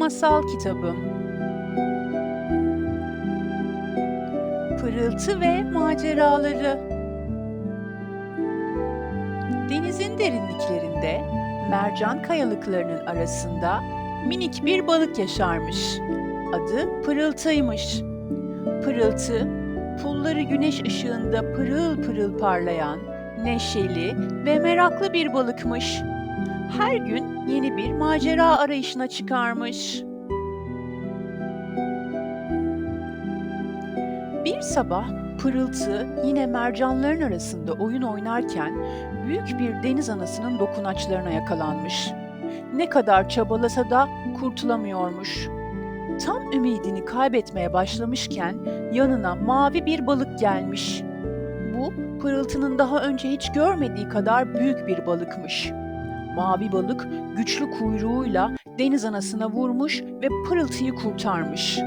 Masal Kitabım Pırıltı ve Maceraları Denizin derinliklerinde mercan kayalıklarının arasında minik bir balık yaşarmış. Adı Pırıltı'ymış. Pırıltı, pulları güneş ışığında pırıl pırıl parlayan, neşeli ve meraklı bir balıkmış. Her gün yeni bir macera arayışına çıkarmış. Bir sabah Pırıltı yine mercanların arasında oyun oynarken büyük bir deniz anasının dokunaçlarına yakalanmış. Ne kadar çabalasa da kurtulamıyormuş. Tam ümidini kaybetmeye başlamışken yanına mavi bir balık gelmiş. Bu Pırıltı'nın daha önce hiç görmediği kadar büyük bir balıkmış. Mavi balık güçlü kuyruğuyla deniz anasına vurmuş ve Pırıltı'yı kurtarmış.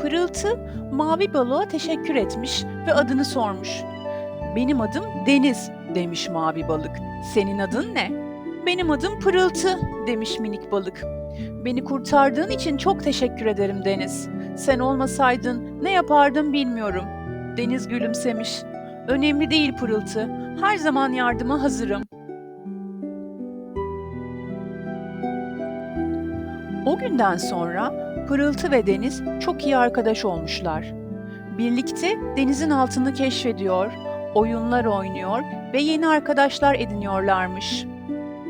Pırıltı mavi balığa teşekkür etmiş ve adını sormuş. Benim adım Deniz demiş mavi balık. Senin adın ne? Benim adım Pırıltı demiş minik balık. Beni kurtardığın için çok teşekkür ederim Deniz. Sen olmasaydın ne yapardım bilmiyorum. Deniz gülümsemiş. Önemli değil Pırıltı. Her zaman yardıma hazırım. O günden sonra Pırıltı ve Deniz çok iyi arkadaş olmuşlar. Birlikte denizin altını keşfediyor, oyunlar oynuyor ve yeni arkadaşlar ediniyorlarmış.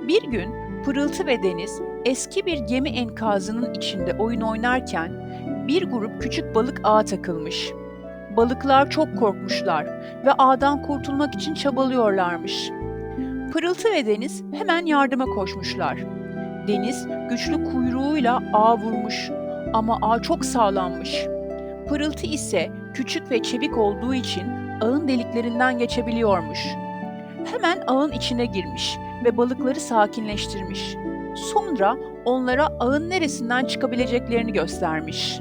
Bir gün Pırıltı ve Deniz eski bir gemi enkazının içinde oyun oynarken bir grup küçük balık ağa takılmış. Balıklar çok korkmuşlar ve ağdan kurtulmak için çabalıyorlarmış. Pırıltı ve Deniz hemen yardıma koşmuşlar. Deniz güçlü kuyruğuyla ağa vurmuş ama ağ çok sağlammış. Pırıltı ise küçük ve çevik olduğu için ağın deliklerinden geçebiliyormuş. Hemen ağın içine girmiş ve balıkları sakinleştirmiş. Sonra onlara ağın neresinden çıkabileceklerini göstermiş.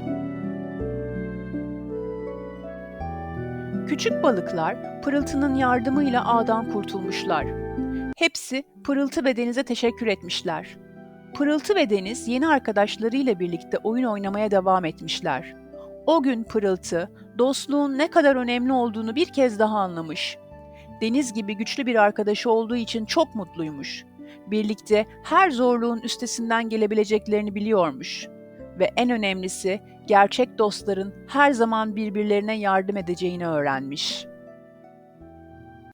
Küçük balıklar pırıltının yardımıyla ağdan kurtulmuşlar. Hepsi pırıltı ve denize teşekkür etmişler. Pırıltı ve Deniz yeni arkadaşlarıyla birlikte oyun oynamaya devam etmişler. O gün Pırıltı, dostluğun ne kadar önemli olduğunu bir kez daha anlamış. Deniz gibi güçlü bir arkadaşı olduğu için çok mutluymuş. Birlikte her zorluğun üstesinden gelebileceklerini biliyormuş. Ve en önemlisi gerçek dostların her zaman birbirlerine yardım edeceğini öğrenmiş.